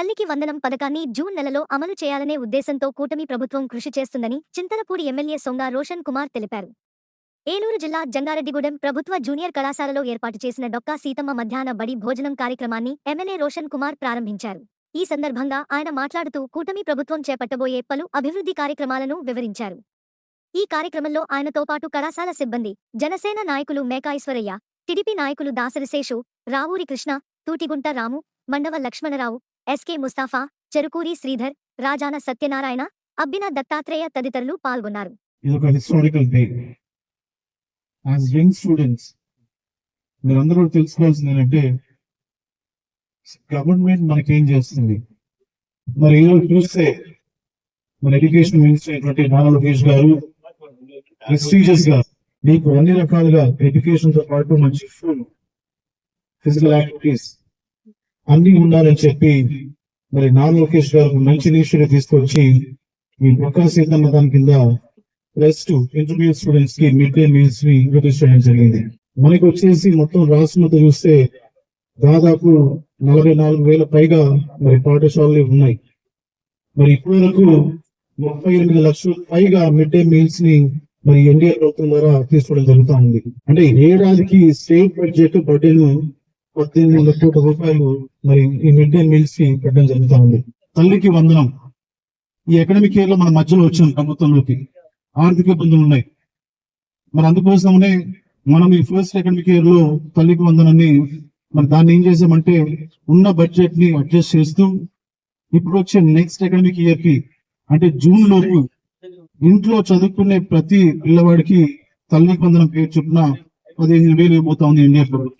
తల్లికి వందనం పథకాన్ని జూన్ నెలలో అమలు చేయాలనే ఉద్దేశంతో కూటమి ప్రభుత్వం కృషి చేస్తుందని చింతలపూడి ఎమ్మెల్యే సొంగ రోషన్ కుమార్ తెలిపారు. ఏలూరు జిల్లా జంగారెడ్డిగూడెం ప్రభుత్వ జూనియర్ కళాశాలలో ఏర్పాటు చేసిన డొక్కా సీతమ్మ మధ్యాహ్న బడి భోజనం కార్యక్రమాన్ని ఎమ్మెల్యే రోషన్ కుమార్ ప్రారంభించారు. ఈ సందర్భంగా ఆయన మాట్లాడుతూ కూటమి ప్రభుత్వం చేపట్టబోయే పలు అభివృద్ధి కార్యక్రమాలను వివరించారు. ఈ కార్యక్రమంలో ఆయనతో పాటు కళాశాల సిబ్బంది జనసేన నాయకులు మేకాశ్వరయ్య టిడిపి నాయకులు దాసరిశేషు రావూరి కృష్ణ తూటిగుంట రాము మండవ లక్ష్మణరావు ఎస్కే ముస్తాఫా చెరుకూరి శ్రీధర్ రాజాన సత్యనారాయణ అబ్బిన దత్తాత్రేయ తదితరులు పాల్గొన్నారు. ఇది ఒక historical day as young students మీరందరూ తెలుసుకోవాల్సింది ఏంటంటే గవర్నమెంట్ మనకేం చేస్తుంది? మరి ఈరోజు చూస్తే మన ఎడ్యుకేషన్ మినిస్టర్ అయినటువంటి నారా లోకేష్ గారు ప్రెస్టీజియస్గా మీకు అన్ని రకాలుగా ఎడ్యుకేషన్తో పాటు మంచి ఫుడ్ ఫిజికల్ యాక్టివిటీస్ అన్ని ఉండాలని చెప్పి మరి నాన్ లోకేష్ గారు మంచి ఇనిషియేటివ్ తీసుకొచ్చి ఈ ప్రకాశ్ సీతమ్మ దాని కింద ప్లస్ టూ ఇంటర్మీడియట్ స్టూడెంట్స్కి మిడ్ డే మీల్స్ని ఇంట్రొడ్యూస్ చేయడం జరిగింది. మనకి వచ్చేసి మొత్తం రాష్ట్రంతో చూస్తే దాదాపు నలభై నాలుగు వేల పైగా మరి పాఠశాలలు ఉన్నాయి. మరి ఇప్పటి వరకు ముప్పై ఎనిమిది లక్షల పైగా మిడ్ డే మీల్స్ని మరి ఎన్డీఏ ప్రభుత్వం ద్వారా తీసుకోవడం జరుగుతూ ఉంది. అంటే ఏడాదికి స్టేట్ బడ్జెట్ బడ్జెట్ పద్దెనిమిది వందల కోట్ల రూపాయలు మరి ఈ మిడ్ డే మీల్స్కి పెట్టడం జరుగుతూ ఉంది. తల్లికి వందనం. ఈ అకాడమిక్ ఇయర్లో మన మధ్యలో వచ్చిన ప్రభుత్వంలోకి ఆర్థిక ఇబ్బందులు ఉన్నాయి. మరి అందుకోసమనే మనం ఈ ఫస్ట్ అకాడమిక్ ఇయర్లో తల్లికి వందనాన్ని మరి దాన్ని ఏం చేసామంటే ఉన్న బడ్జెట్ని అడ్జస్ట్ చేస్తూ ఇప్పుడు వచ్చే నెక్స్ట్ అకాడమిక్ ఇయర్కి అంటే జూన్ లోపు ఇంట్లో చదువుకునే ప్రతి పిల్లవాడికి తల్లికి వందనం పేరు చొప్పున పదిహేను వేలు ఇవ్వబోతా ఉంది ఇండియా ప్రభుత్వం.